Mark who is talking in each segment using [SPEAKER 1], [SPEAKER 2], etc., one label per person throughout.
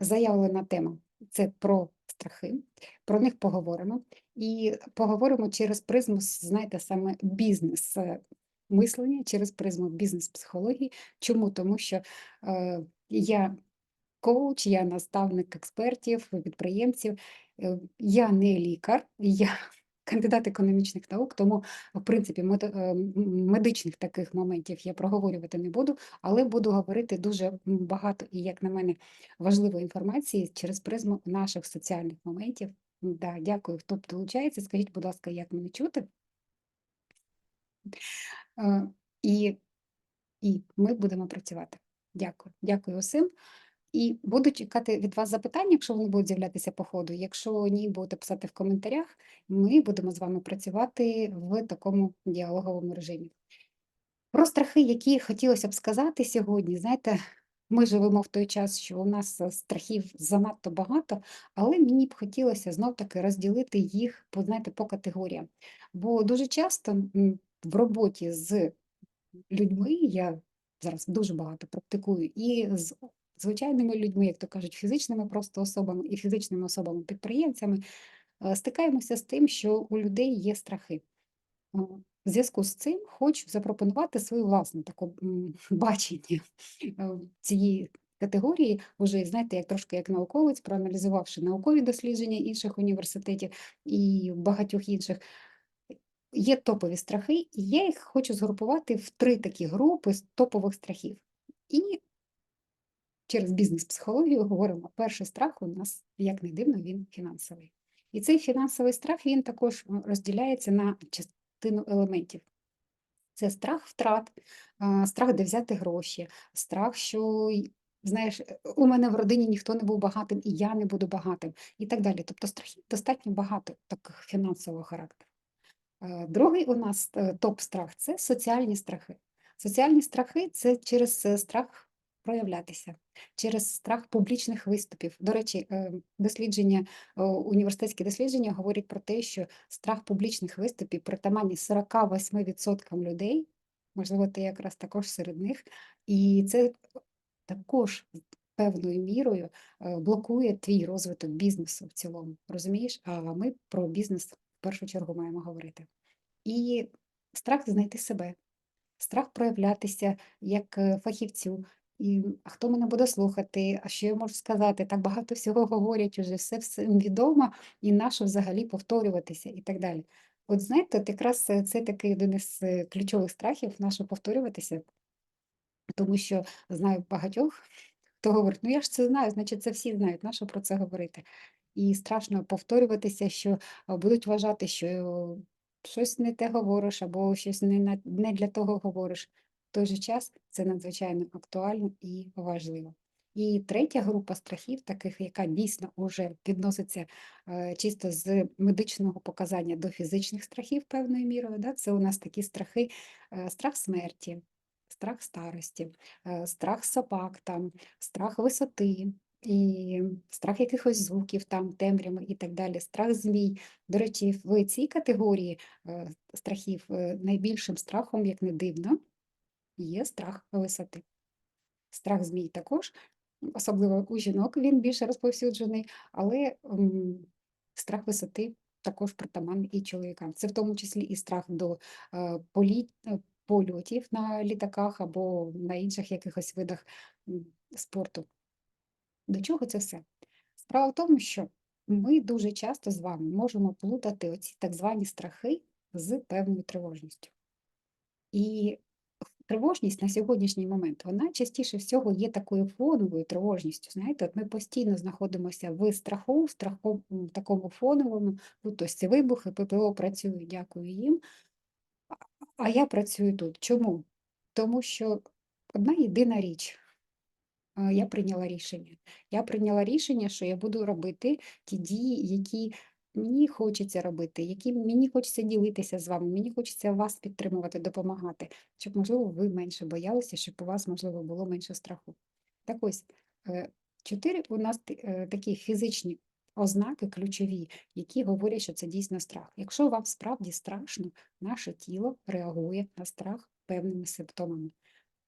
[SPEAKER 1] заявлена тема. Це про страхи, про них поговоримо. І поговоримо через призму, знаєте, саме бізнес е, мислення, через призму бізнес-психології. Чому? Тому що е, я коуч, я наставник експертів, підприємців, е, я не лікар, я кандидат економічних наук, тому, в принципі, е, медичних таких моментів я проговорювати не буду, але буду говорити дуже багато і, як на мене, важливої інформації через призму наших соціальних моментів. Да, дякую, хто долучається. Скажіть, будь ласка, як мене чути? Е, І, і ми будемо працювати. Дякую. Дякую усім. І буду чекати від вас запитання, якщо вони будуть з'являтися по ходу. Якщо ні, будете писати в коментарях, ми будемо з вами працювати в такому діалоговому режимі. Про страхи, які хотілося б сказати сьогодні, знаєте, ми живемо в той час, що у нас страхів занадто багато, але мені б хотілося знов-таки розділити їх знаєте, по категоріям. Бо дуже часто в роботі з людьми я зараз дуже багато практикую і з звичайними людьми, як то кажуть, фізичними просто особами і фізичними особами-підприємцями, е, стикаємося з тим, що у людей є страхи. Е, В зв'язку з цим хочу запропонувати своє власне таке бачення е, цієї категорії, вже знаєте, як трошки як науковець, проаналізувавши наукові дослідження інших університетів і багатьох інших. Є топові страхи, і я їх хочу згрупувати в три такі групи з топових страхів. І через бізнес-психологію говоримо, перший страх у нас, як не дивно, він фінансовий. І цей фінансовий страх він також розділяється на частину елементів. Це страх втрат, страх, де взяти гроші, страх, що знаєш, у мене в родині ніхто не був багатим, і я не буду багатим, і так далі. Тобто страхів достатньо багато таких фінансового характеру. Е, Другий у нас е, топ-страх це соціальні страхи. Соціальні страхи це через е, страх проявлятися, через страх публічних виступів. До речі, е, дослідження, е, університетські дослідження говорять про те, що страх публічних виступів притаманний 48% людей, можливо, ти якраз також серед них, і це також певною мірою е, блокує твій розвиток бізнесу в цілому. Розумієш? А ми про бізнес в першу чергу маємо говорити. І страх знайти себе, страх проявлятися як фахівцю. І а хто мене буде слухати, а що я можу сказати? Так багато всього говорять уже, все всім відомо, і нащо взагалі повторюватися і так далі. От знаєте, от якраз е, це такий один із е, ключових страхів, нащо повторюватися, тому що знаю багатьох, хто говорить, ну я ж це знаю, значить це всі знають, нащо про це говорити. І страшно повторюватися, що будуть вважати, що щось не те говориш, або щось не для того говориш. Той же час це надзвичайно актуально і важливо. І третя група страхів, таких, яка дійсно вже відноситься е, чисто з медичного показання до фізичних страхів певною мірою, да, це у нас такі страхи, е, страх смерті, страх старості, е, страх собак, там, страх висоти, і страх якихось звуків, там, темряви і так далі, страх змій. До речі, в цій категорії страхів найбільшим страхом, як не дивно, є страх висоти. Страх змій також, особливо у жінок він більше розповсюджений, але м, страх висоти також притаманний і чоловікам. Це в тому числі і страх до е, полі- е, польотів на літаках або на інших якихось видах спорту. До чого це все? Справа в тому, що ми дуже часто з вами можемо плутати оці так звані страхи з певною тривожністю. І тривожність на сьогоднішній момент, вона частіше всього є такою фоновою тривожністю. Знаєте, от ми постійно знаходимося в страху, в страху м, такому фоновому, тут ось ці вибухи, ППО працюють, дякую їм. А я працюю тут. Чому? Тому що одна єдина річ. Я прийняла рішення. Я прийняла рішення, що я буду робити ті дії, які мені хочеться робити, які мені хочеться ділитися з вами, мені хочеться вас підтримувати, допомагати, щоб, можливо, ви менше боялися, щоб у вас, можливо, було менше страху. Так ось, е, чотири у нас е, такі фізичні ознаки ключові, які говорять, що це дійсно страх. Якщо вам справді страшно, наше тіло реагує на страх певними симптомами.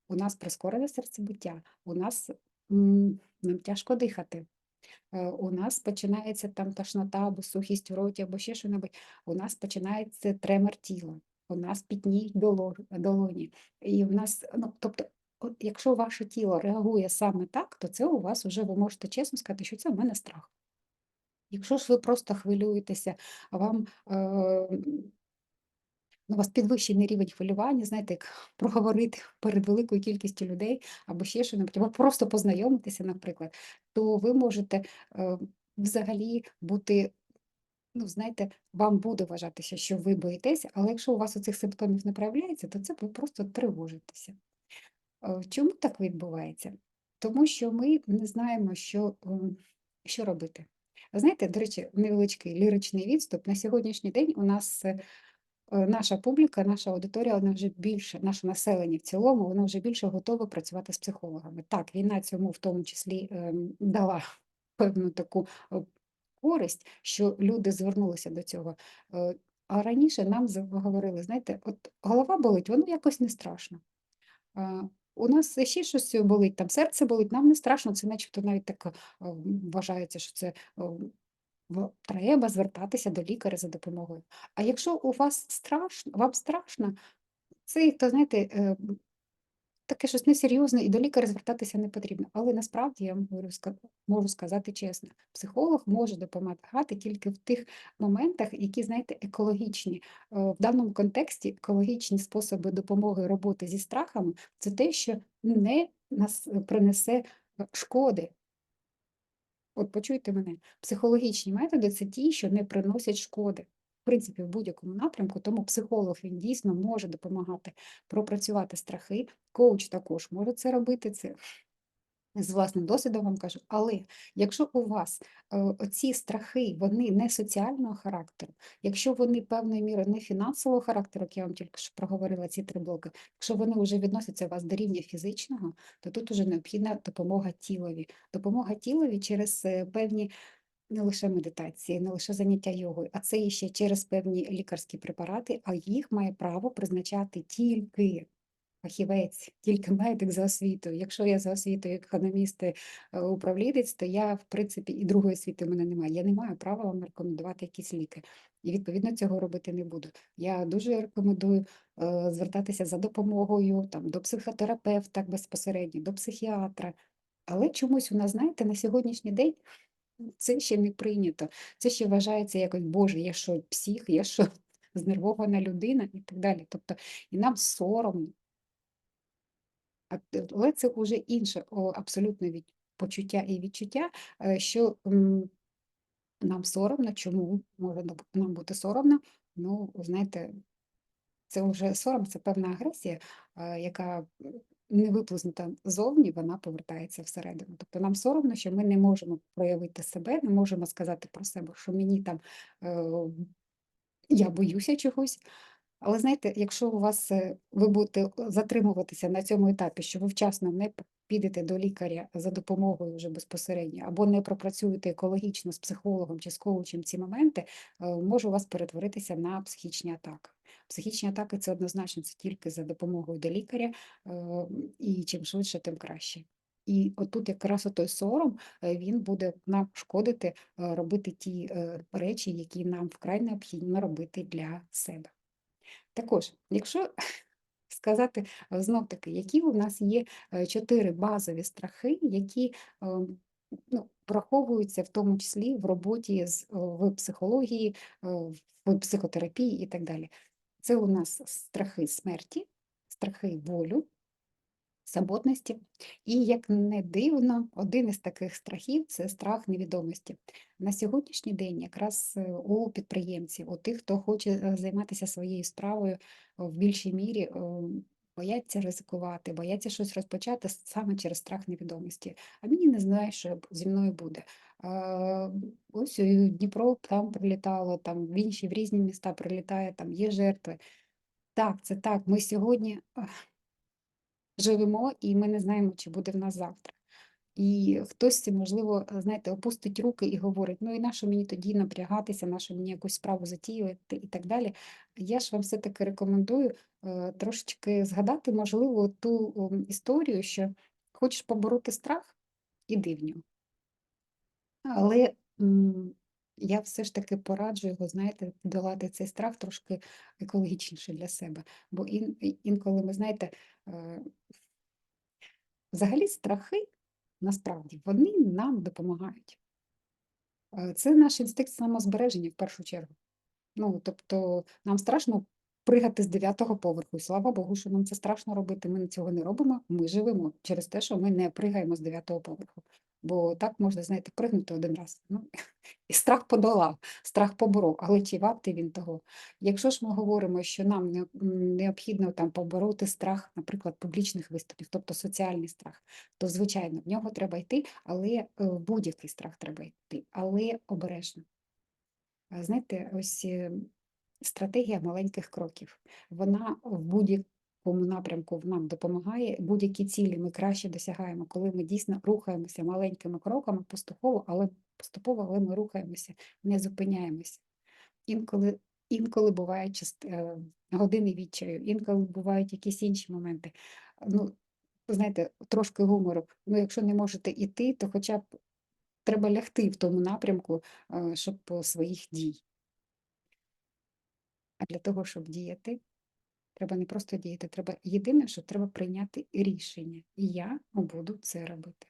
[SPEAKER 1] У нас прискорене серцебиття, у нас нам тяжко дихати, у нас починається там тошнота або сухість в роті, або ще що-небудь, у нас починається тремор тіла, у нас пітніють долоні. І в нас, ну, тобто, от якщо ваше тіло реагує саме так, то це у вас вже ви можете чесно сказати, що це в мене страх. Якщо ж ви просто хвилюєтеся, вам е, у вас підвищений рівень хвилювання, знаєте, як проговорити перед великою кількістю людей або ще що-небудь, або просто познайомитися, наприклад, то ви можете е, взагалі бути, ну, знаєте, вам буде вважатися, що ви боїтеся, але якщо у вас оцих симптомів не проявляється, то це ви просто тривожитеся. Е, Чому так відбувається? Тому що ми не знаємо, що, ем, що робити. Знаєте, до речі, невеличкий ліричний відступ. На сьогоднішній день у нас е, е, наша публіка, наша аудиторія, вона вже більше, наше населення в цілому, воно вже більше готове працювати з психологами. Так, війна цьому в тому числі ем, дала певну таку е, користь, що люди звернулися до цього. Е, А раніше нам говорили, знаєте, от голова болить, воно якось не страшно. У нас ще щось болить, там серце болить, нам не страшно, це начебто навіть так вважається, що це треба звертатися до лікаря за допомогою. А якщо у вас страшно, вам страшно, це, то знаєте, е, таке щось несерйозне, і до лікаря звертатися не потрібно. Але насправді я говорю, можу сказати чесно, психолог може допомагати тільки в тих моментах, які, знаєте, екологічні. Е, В даному контексті екологічні способи допомоги роботи зі страхами це те, що не нас принесе е, шкоди. От почуйте мене, психологічні методи це ті, що не приносять шкоди. В принципі, в будь-якому напрямку, тому психолог він дійсно може допомагати пропрацювати страхи. Коуч також може це робити. Це з власним досвідом вам кажу. Але якщо у вас е, ці страхи вони не соціального характеру, якщо вони певною мірою не фінансового характеру, як я вам тільки що проговорила ці три блоки, якщо вони вже відносяться у вас до рівня фізичного, то тут вже необхідна допомога тілові. Допомога тілові через е, певні не лише медитації, не лише заняття йогою, а це ще через певні лікарські препарати, а їх має право призначати тільки фахівець, тільки медик за освітою. Якщо я за освітою економіст, е, управлінець, то я, в принципі, і другої освіти в мене немає. Я не маю права вам рекомендувати якісь ліки. І відповідно цього робити не буду. Я дуже рекомендую е, звертатися за допомогою там, до психотерапевта безпосередньо, до психіатра. Але чомусь у нас, знаєте, на сьогоднішній день це ще не прийнято. Це ще вважається якось, Боже, я що, псих, я що, знервована людина і так далі. Тобто, і нам соромно. Т- Але це вже інше абсолютно від почуття і відчуття, е, що нам соромно, чому може нам бути соромно? Ну, знаєте, це вже сором, це певна агресія, е, яка не виплеснута зовні, вона повертається всередину. Тобто нам соромно, що ми не можемо проявити себе, не можемо сказати про себе, що мені там е, я боюся чогось. Але знаєте, якщо у вас е, ви будете е, затримуватися на цьому етапі, що ви вчасно не підете до лікаря за допомогою вже безпосередньо, або не пропрацюєте екологічно з психологом чи з коучем ці моменти, е, може у вас перетворитися на психічні атаки. Психічні атаки це однозначно це тільки за допомогою до лікаря, і чим швидше, тим краще. І отут якраз той сором він буде нам шкодити робити ті речі, які нам вкрай необхідно робити для себе. Також, якщо сказати е, знов таки, які у нас є е, чотири базові страхи, які е, ну, враховуються в тому числі в роботі з, е, в психології, в психотерапії і так далі. Це у нас страхи смерті, страхи болю, самотності. І як не дивно, один із таких страхів це страх невідомості. На сьогоднішній день якраз е, у підприємців, у тих, хто хоче е, займатися своєю справою е, в більшій мірі, бояться ризикувати, бояться щось розпочати саме через страх невідомості. А мені не знаю, що зі мною буде. Ось і Дніпро там прилітало, там в інші в різні міста прилітає, там є жертви. Так, це так. Ми сьогодні живемо, і ми не знаємо, чи буде в нас завтра. І хтось, можливо, знаєте, опустить руки і говорить: ну і нащо мені тоді напрягатися, нащо мені якусь справу затіювати і так далі. Я ж вам все-таки рекомендую е, трошечки згадати, можливо, ту ом, історію, що хочеш побороти страх, іди в нього. Але, я все ж таки пораджу його, знаєте, долати цей страх трошки екологічніше для себе. Бо ін інколи ми, знаєте, е, взагалі страхи, насправді, вони нам допомагають. Е, це наш інстинкт самозбереження в першу чергу. Ну, тобто нам страшно пригати з дев'ятого поверху, і слава Богу, що нам це страшно робити. Ми цього не робимо, ми живемо через те, що ми не пригаємо з дев'ятого поверху. Бо так можна, знаєте, пригнути один раз. Ну, і страх подолав, страх поборов, але чи вартий він того? Якщо ж ми говоримо, що нам необхідно там побороти страх, наприклад, публічних виступів, тобто соціальний страх, то звичайно в нього треба йти, але е, в будь-який страх треба йти, але обережно. Знаєте, ось е, стратегія маленьких кроків. Вона в будь-якому напрямку нам допомагає. Будь-які цілі ми краще досягаємо, коли ми дійсно рухаємося маленькими кроками, поступово, але поступово, але ми рухаємося, не зупиняємося. Інколи, інколи бувають част... е, години відчаю, інколи бувають якісь інші моменти. Ну, знаєте, трошки гумору. Ну, якщо не можете йти, то хоча б треба лягти в тому напрямку, е, щоб по своїх дій. А для того, щоб діяти, треба не просто діяти, треба єдине, що треба прийняти рішення. І я буду це робити.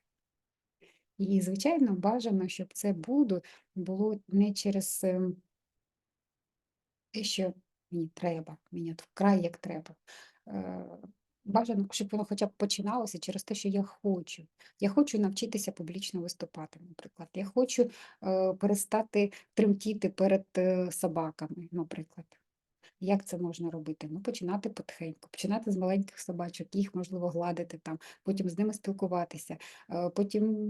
[SPEAKER 1] І, звичайно, бажано, щоб це буду було не через ем, те, що мені треба, мені вкрай як треба. Е, Бажано, щоб воно хоча б починалося через те, що я хочу. Я хочу навчитися публічно виступати, наприклад. Я хочу е, перестати тремтіти перед е, собаками, наприклад. Як це можна робити? Ну, починати потихеньку, починати з маленьких собачок, їх можливо гладити там, потім з ними спілкуватися. е, Потім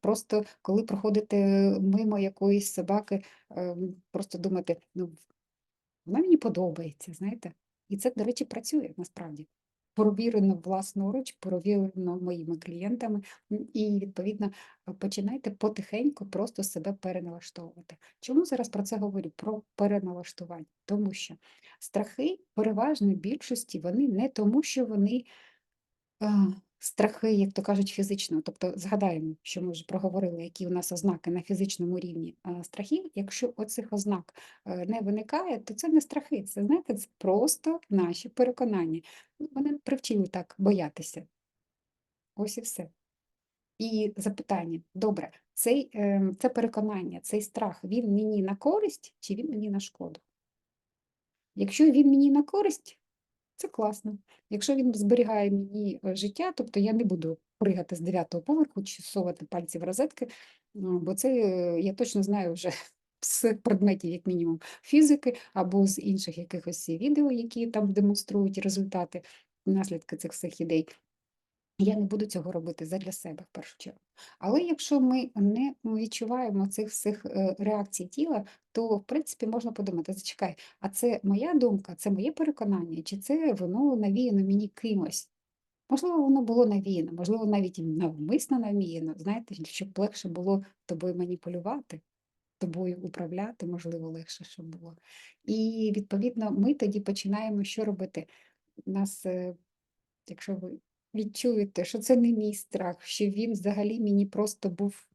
[SPEAKER 1] просто коли проходите мимо якоїсь собаки, е, просто думати, ну вона мені подобається, знаєте. І це, до речі, працює насправді. Провірено власноруч, провірено моїми клієнтами, і відповідно е, починайте потихеньку просто себе переналаштовувати. Чому зараз про це говорю? Про переналаштування, тому що страхи переважної більшості вони не тому, що вони а, страхи, як то кажуть, фізично. Тобто згадаємо, що ми вже проговорили, які у нас ознаки на фізичному рівні страхів. Якщо оцих ознак е, не виникає, то це не страхи, це знаєте, це просто наші переконання. Ну, Вони привчили так боятися. Ось і все. І запитання: добре, цей, е, це переконання, цей страх, він мені на користь чи він мені на шкоду? Якщо він мені на користь, це класно. Якщо він зберігає мені е, життя, тобто я не буду пригати з дев'ятого поверху чи совати пальці в розетки, ну, бо це е, я точно знаю вже з предметів, як мінімум, фізики або з інших якихось відео, які там демонструють результати, наслідки цих всіх ідей. Я не буду цього робити задля себе в першу чергу. Але якщо ми не відчуваємо цих всіх е, реакцій тіла, то в принципі можна подумати: зачекай, а це моя думка, це моє переконання, чи це воно навіяно мені кимось? Можливо, воно було навіяно, можливо, навіть навмисно навіяно, знаєте, щоб легше було тобою маніпулювати, тобою управляти, можливо, легше, щоб було. І відповідно ми тоді починаємо що робити? Нас е, якщо ви відчуєте, що це не мій страх, що він взагалі мені просто був,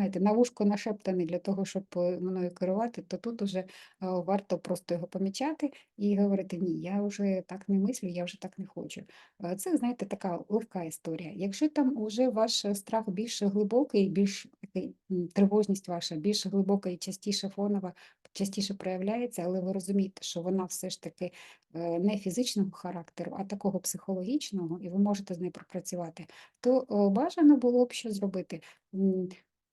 [SPEAKER 1] знаєте, на вушко нашептаний для того, щоб е, мною керувати, то тут уже е, варто просто його помічати і говорити: ні, я вже так не мислю, я вже так не хочу. Е, Це, знаєте, така легка історія. Якщо там вже ваш страх більш глибокий, більш тривожність ваша, більш глибока і частіше фонова, частіше проявляється, але ви розумієте, що вона все ж таки не фізичного характеру, а такого психологічного, і ви можете з нею пропрацювати, то бажано було б що зробити.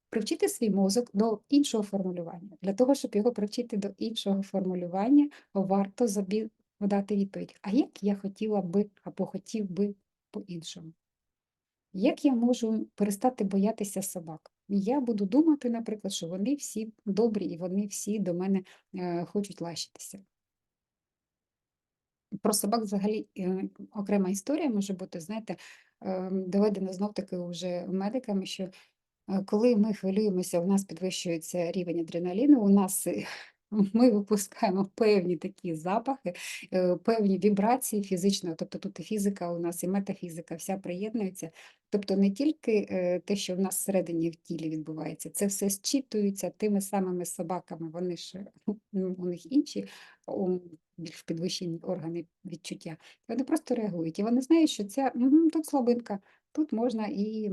[SPEAKER 1] Привчити свій мозок до іншого формулювання. Для того, щоб його привчити до іншого формулювання, варто забі- дати відповідь, а як я хотіла би або хотів би по-іншому. Як я можу перестати боятися собак? Я буду думати, наприклад, що вони всі добрі і вони всі до мене е, хочуть лащитися. Про собак взагалі е, окрема історія може бути, знаєте, е, доведено знов-таки вже медиками, що коли ми хвилюємося, у нас підвищується рівень адреналіну, у нас е, ми випускаємо певні такі запахи, е, певні вібрації фізичного, тобто тут і фізика у нас, і метафізика, вся приєднується. Тобто не тільки е, те, що в нас всередині в тілі відбувається, це все зчитується тими самими собаками, вони ж ну, у них інші більш підвищені органи відчуття. Вони просто реагують. І вони знають, що ця тут слабинка, тут можна і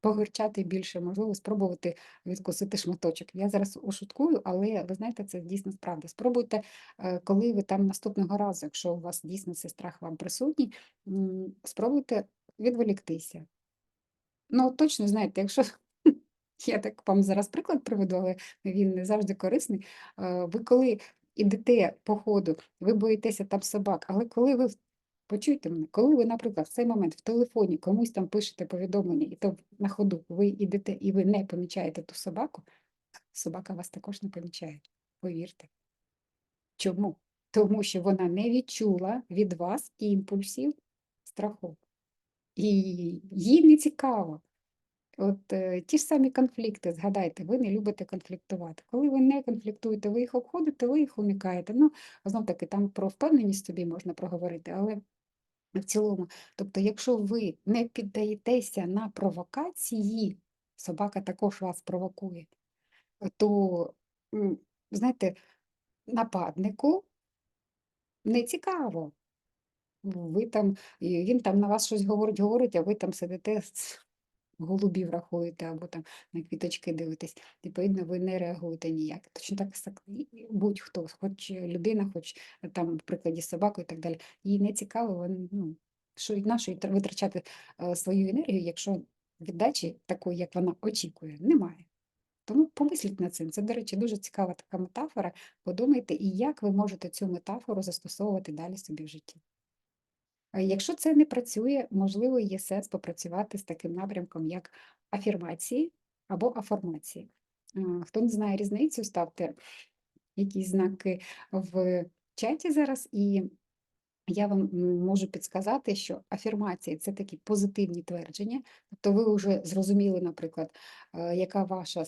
[SPEAKER 1] погорчати більше, можливо, спробувати відкусити шматочок. Я зараз ушуткую, але ви знаєте, це дійсно справда. Спробуйте, е, коли ви там наступного разу, якщо у вас дійсно цей страх вам присутній, спробуйте відволіктися. Ну, точно знаєте, якщо я так вам зараз приклад приведу, але він не завжди корисний. Е, Ви коли ідете по ходу, ви боїтеся там собак, але коли ви почуйте мене, коли ви, наприклад, в цей момент в телефоні комусь там пишете повідомлення, і то на ходу ви йдете і ви не помічаєте ту собаку, собака вас також не помічає. Повірте. Чому? Тому що вона не відчула від вас імпульсів страху. І їй не цікаво. От е, ті ж самі конфлікти, згадайте, ви не любите конфліктувати. Коли ви не конфліктуєте, ви їх обходите, ви їх уникаєте. Ну, знов таки, там про впевненість собі можна проговорити, але в цілому, тобто, якщо ви не піддаєтеся на провокації, собака також вас провокує, то, знаєте, нападнику не цікаво. Ви там, він там на вас щось говорить, говорить, а ви там сидите голубів рахуєте або там на квіточки дивитесь. Відповідно, ви не реагуєте ніяк. Точно так будь-хто, хоч людина, хоч е, там в прикладі собаку і так далі. Їй не цікаво, ну, що і на що їй тр- витрачати е, свою енергію, якщо віддачі такої, як вона очікує, немає. Тому помисліть над цим. Це, до речі, дуже цікава така метафора. Подумайте, і як ви можете цю метафору застосовувати далі собі в житті. А Якщо це не працює, можливо, є сенс попрацювати з таким напрямком, як афірмації або аформації. Хто не знає різницю, ставте якісь знаки в чаті зараз, і я вам можу підсказати, що афірмації це такі позитивні твердження. Тобто ви вже зрозуміли, наприклад, е, яка ваша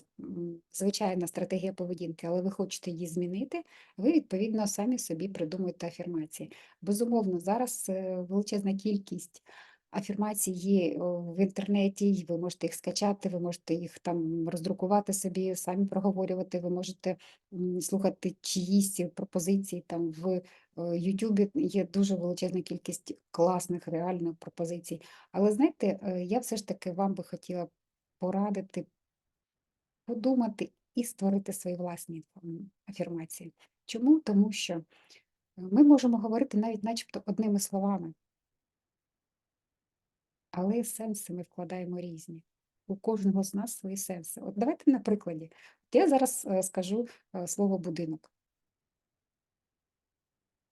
[SPEAKER 1] звичайна стратегія поведінки, але ви хочете її змінити, ви відповідно самі собі придумуєте афірмації. Безумовно, зараз е, величезна кількість афірмацій є в інтернеті, і ви можете їх скачати, ви можете їх там роздрукувати собі, самі проговорювати, ви можете слухати чиїсь пропозиції там в е, Ютубі є дуже величезна кількість класних реально пропозицій. Але знаєте, е, я все ж таки вам би хотіла порадити подумати і створити свої власні афірмації. Чому? Тому що е, ми можемо говорити навіть начебто одними словами, але сенси ми вкладаємо різні. У кожного з нас свої сенси. От давайте на прикладі. От Я зараз е, скажу е, слово будинок.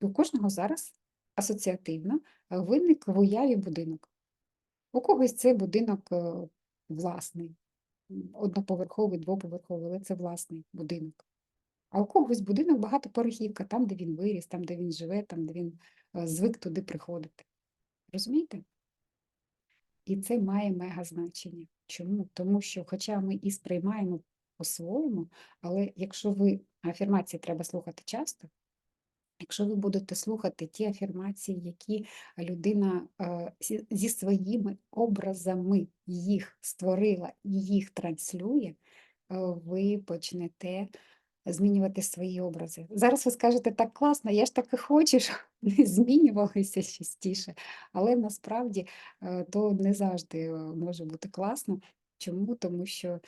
[SPEAKER 1] У кожного зараз асоціативно е, виник в уяві будинок. У когось цей будинок власний, одноповерховий, двоповерховий, але це власний будинок. А у когось будинок багатоповерхівка, там, де він виріс, там, де він живе, там, де він звик туди приходити. Розумієте? І це має мега значення. Чому? Тому що, хоча ми і сприймаємо по-своєму, але якщо ви афірмації треба слухати часто, Якщо ви будете слухати ті афірмації, які людина е, зі- своїми образами їх створила і їх транслює, е, ви почнете змінювати свої образи. Зараз ви скажете, так класно, я ж так і хочу, щоб не змінювалися частіше. Але насправді е, то не завжди е, може бути класно. Чому? Тому що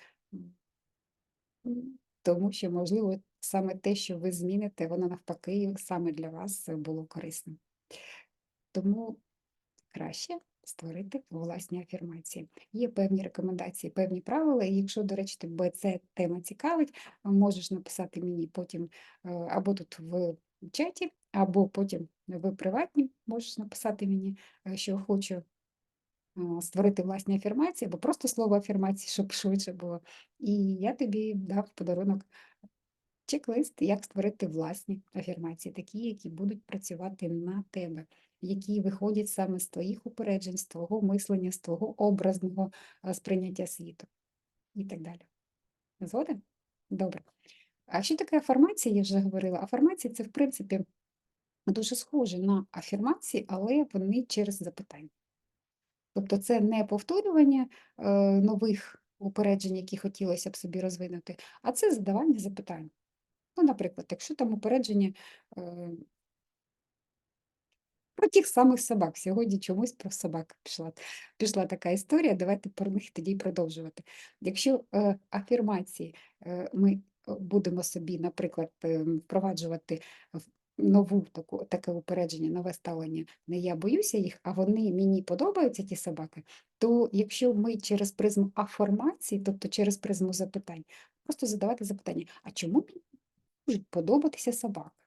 [SPEAKER 1] Тому що, можливо, саме те, що ви зміните, воно навпаки саме для вас е, було корисним. Тому краще створити власні афірмації. Є певні рекомендації, певні правила. І якщо, до речі, тебе ця тема цікавить, можеш написати мені потім е, або тут в чаті, або потім в приватні можеш написати мені, е, що хочу створити власні афірмації, або просто слово афірмації, щоб швидше було. І я тобі дав в подарунок чек-лист, як створити власні афірмації, такі, які будуть працювати на тебе, які виходять саме з твоїх упереджень, з твого мислення, з твого образного сприйняття світу і так далі. Згоден? Добре. А що таке афірмація, я вже говорила. Афірмація це, в принципі, дуже схоже на афірмації, але вони через запитання. Тобто це не повторювання е, нових упереджень, які хотілося б собі розвинути, а це задавання запитань. Ну, наприклад, якщо там упередження е, про тих самих собак. Сьогодні чомусь про собак пішла, пішла така історія. Давайте про них тоді продовжувати. Якщо е, афірмації е, ми е, будемо собі, наприклад, е, впроваджувати нову таку, таке упередження, нове ставлення, не я боюся їх, а вони мені подобаються, ті собаки, то якщо ми через призму афірмації, тобто через призму запитань, просто задавати запитання, а чому мені можуть подобатися собаки?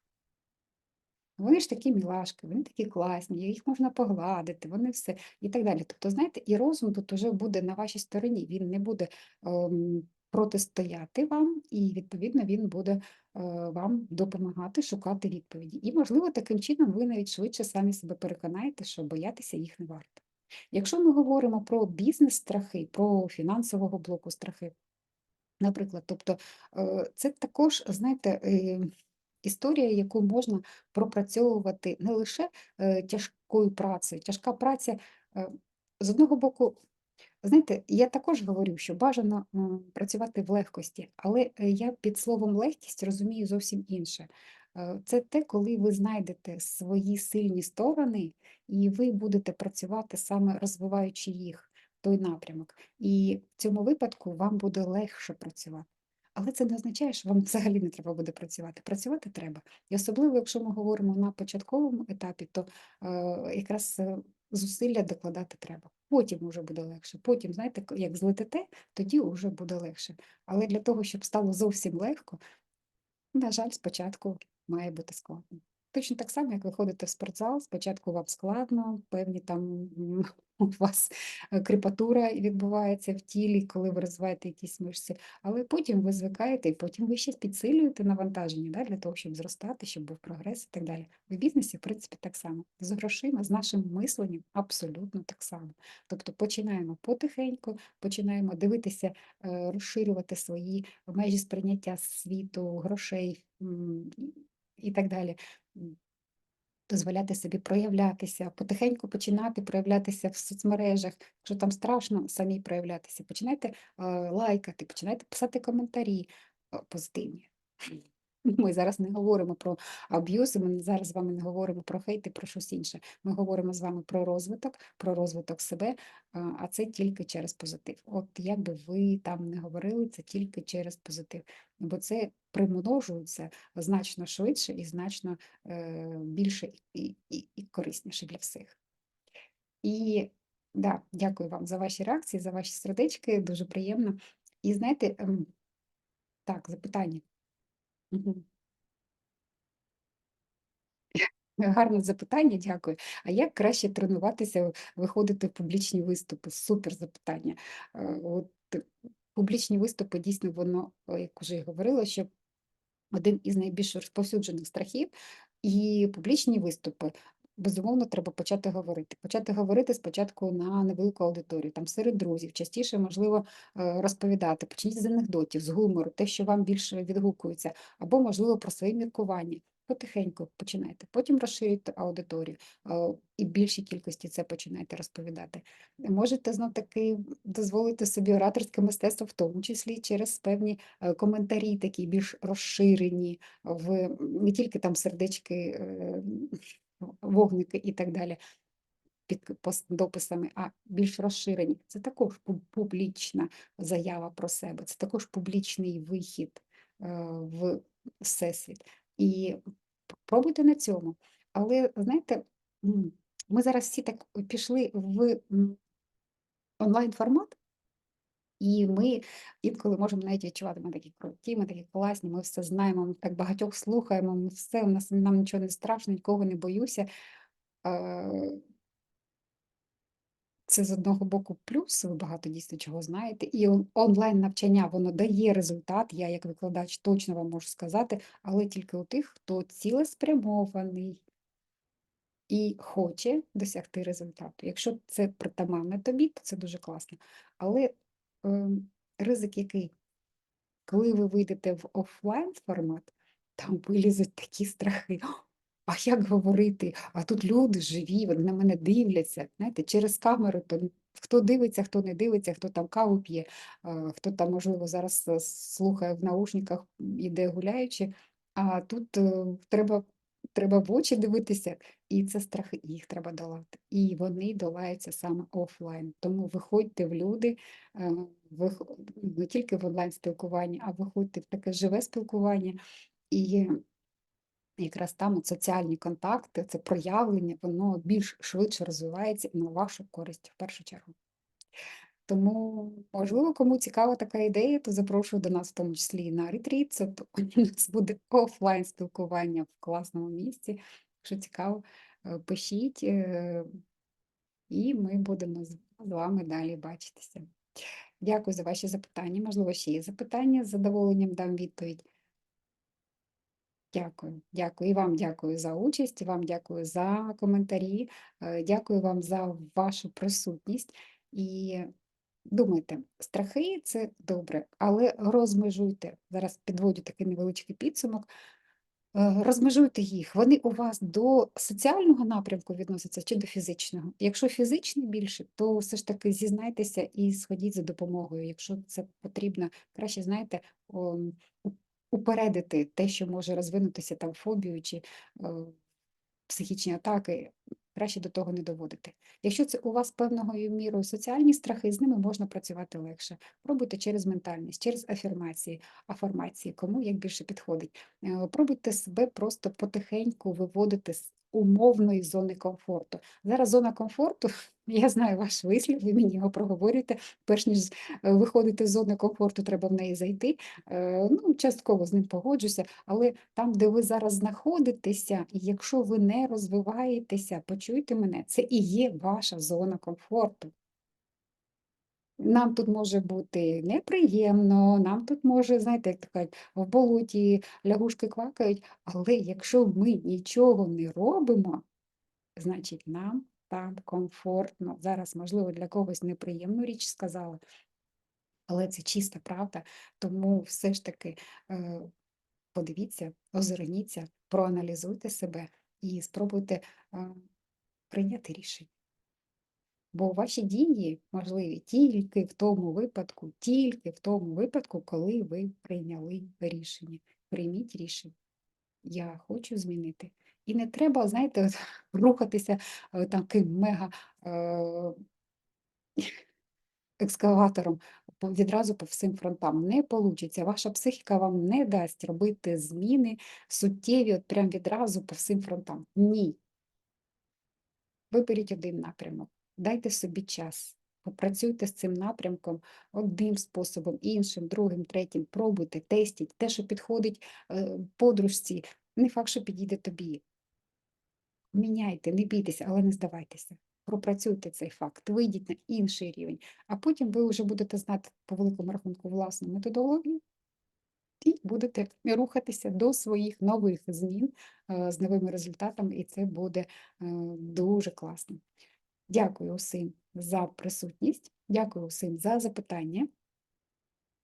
[SPEAKER 1] Вони ж такі мілашки, вони такі класні, їх можна погладити, вони все і так далі. Тобто, знаєте, і розум тут уже буде на вашій стороні, він не буде ем, протистояти вам, і, відповідно, він буде е, вам допомагати шукати відповіді. І, можливо, таким чином ви навіть швидше самі себе переконаєте, що боятися їх не варто. Якщо ми говоримо про бізнес-страхи, про фінансового блоку страхи, наприклад, тобто е, це також, знаєте, е, історія, яку можна пропрацьовувати не лише е, тяжкою працею. Тяжка праця е, з одного боку, знаєте, я також говорю, що бажано працювати в легкості, але е, я під словом легкість розумію зовсім інше. Це те, коли ви знайдете свої сильні сторони, і ви будете працювати саме розвиваючи їх, той напрямок. І в цьому випадку вам буде легше працювати. Але це не означає, що вам взагалі не треба буде працювати. Працювати треба. І особливо, якщо ми говоримо на початковому етапі, то е, якраз е, зусилля докладати треба. Потім вже буде легше. Потім, знаєте, як злетите, тоді вже буде легше. Але для того, щоб стало зовсім легко, на жаль, спочатку має бути складно. Точно так само, як ви ходите в спортзал, спочатку вам складно, певні там у вас е, крепатура відбувається в тілі, коли ви розвиваєте якісь мишці, але потім ви звикаєте, і потім ви ще підсилюєте навантаження да, для того, щоб зростати, щоб був прогрес і так далі. В бізнесі, в принципі, так само. З грошима, з нашим мисленням абсолютно так само. Тобто починаємо потихеньку, починаємо дивитися, е, розширювати свої межі сприйняття світу, грошей і так далі. Дозволяти собі проявлятися, потихеньку починати проявлятися в соцмережах. Якщо там страшно, самі проявлятися. Починайте е, лайкати, починайте писати коментарі е, позитивні. Ми зараз не говоримо про аб'юз, ми зараз з вами не говоримо про хейт і про щось інше. Ми говоримо з вами про розвиток, про розвиток себе, а а це тільки через позитив. От як би ви там не говорили, це тільки через позитив, бо це примножується значно швидше і значно е, більше і, і, і корисніше для всіх. І да, дякую вам за ваші реакції, за ваші сердечки, дуже приємно. І знаєте, ем, так, запитання. Гарне запитання, дякую. А як краще тренуватися, виходити в публічні виступи? Супер запитання. Е, От е, публічні виступи дійсно воно, е, як уже і говорила, що один із найбільш розповсюджених страхів, і публічні виступи. Безумовно, треба почати говорити. Почати говорити спочатку на невелику аудиторію, там серед друзів, частіше, можливо, е, розповідати, почніть з анекдотів, з гумору, те, що вам більше відгукується, або, можливо, про свої міркування. Потихеньку починайте, потім розширюйте аудиторію е, і більшій кількості це починайте розповідати. Можете знов таки дозволити собі ораторське мистецтво, в тому числі через певні е, коментарі, такі більш розширені, в не тільки там сердечки, вогники і так далі під дописами, а більш розширені. Це також публічна заява про себе, це також публічний вихід е, в всесвіт. І пробуйте на цьому. Але знаєте, ми зараз всі так пішли в онлайн-формат, і ми інколи можемо навіть відчувати, ми такі круті, ми такі класні, ми все знаємо, ми так багатьох слухаємо, ми все, у нас нам нічого не страшно, нікого не боюся. Це з одного боку плюс, ви багато дійсно чого знаєте, і онлайн-навчання воно дає результат. Я як викладач точно вам можу сказати, але тільки у тих, хто цілеспрямований і хоче досягти результату. Якщо це притаманне тобі, то це дуже класно. Але ризик який? Коли ви вийдете в офлайн формат, там вилізуть такі страхи. А як говорити? А тут люди живі, вони на мене дивляться. Знаєте, через камеру то хто дивиться, хто не дивиться, хто там каву п'є, хто там, можливо, зараз е, слухає в наушниках, іде гуляючи. А тут е, треба, треба в очі дивитися, і це страхи, їх треба долати. І вони долаються саме офлайн. Тому виходьте в люди, е, не тільки в онлайн спілкуванні, а виходьте в таке живе спілкування. І якраз там от соціальні контакти, це проявлення, воно більш швидше розвивається на вашу користь в першу чергу. Тому, можливо, кому цікава така ідея, то запрошую до нас в тому числі і на ретріт. Це у нас буде офлайн спілкування в класному місці. Якщо цікаво, е, пишіть, е, і ми будемо з вами далі бачитися. Дякую за ваші запитання. Можливо, ще є запитання, з задоволенням дам відповідь. Дякую, дякую. І вам дякую за участь, і вам дякую за коментарі, е, дякую вам за вашу присутність. І думайте, страхи це добре, але розмежуйте. Зараз підводю такий невеличкий підсумок. Е, Розмежуйте їх. Вони у вас до соціального напрямку відносяться чи до фізичного? Якщо фізичний більше, то все ж таки зізнайтеся і сходіть за допомогою. Якщо це потрібно, краще знаєте, упередити те, що може розвинутися там фобію чи е, психічні атаки, краще до того не доводити. Якщо це у вас певною мірою соціальні страхи, з ними можна працювати легше. Пробуйте через ментальність, через афірмації, афірмації, кому як більше підходить. Е, Пробуйте себе просто потихеньку виводити з умовної зони комфорту. Зараз зона комфорту, я знаю ваш вислів, ви мені його проговорюєте. Перш ніж е, виходити з зони комфорту, треба в неї зайти. Е, Ну, частково з ним погоджуся, але там, де ви зараз знаходитеся, якщо ви не розвиваєтеся, почуйте мене, це і є ваша зона комфорту. Нам тут може бути неприємно, нам тут може, знаєте, як кажуть, в болоті лягушки квакають, але якщо ми нічого не робимо, значить нам там комфортно. Зараз, можливо, для когось неприємну річ сказала, але це чиста правда. Тому все ж таки е, подивіться, озирніться, проаналізуйте себе і спробуйте е, прийняти рішення. Бо ваші дії можливі тільки в тому випадку, тільки в тому випадку, коли ви прийняли рішення. Прийміть рішення. Я хочу змінити. І не треба, знаєте, рухатися е, таким мега е, відразу по всім фронтам. Не вийде. Ваша психіка вам не дасть робити зміни суттєві, от прям відразу по всім фронтам. Ні. Виберіть один напрямок, дайте собі час, попрацюйте з цим напрямком одним способом, іншим, другим, третім, пробуйте, тестіть. Те, що підходить е, подружці, не факт, що підійде тобі. Міняйте, не бійтеся, але не здавайтеся. Пропрацюйте цей факт, вийдіть на інший рівень, а потім ви вже будете знати по великому рахунку власну методологію і будете рухатися до своїх нових змін е, з новими результатами, і це буде е, дуже класно. Дякую усім за присутність, дякую усім за запитання.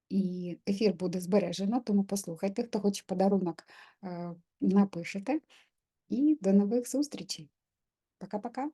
[SPEAKER 1] І ефір буде збережено, тому послухайте, хто хоче подарунок, е, напишете. І до нових зустрічей. Пока-пока.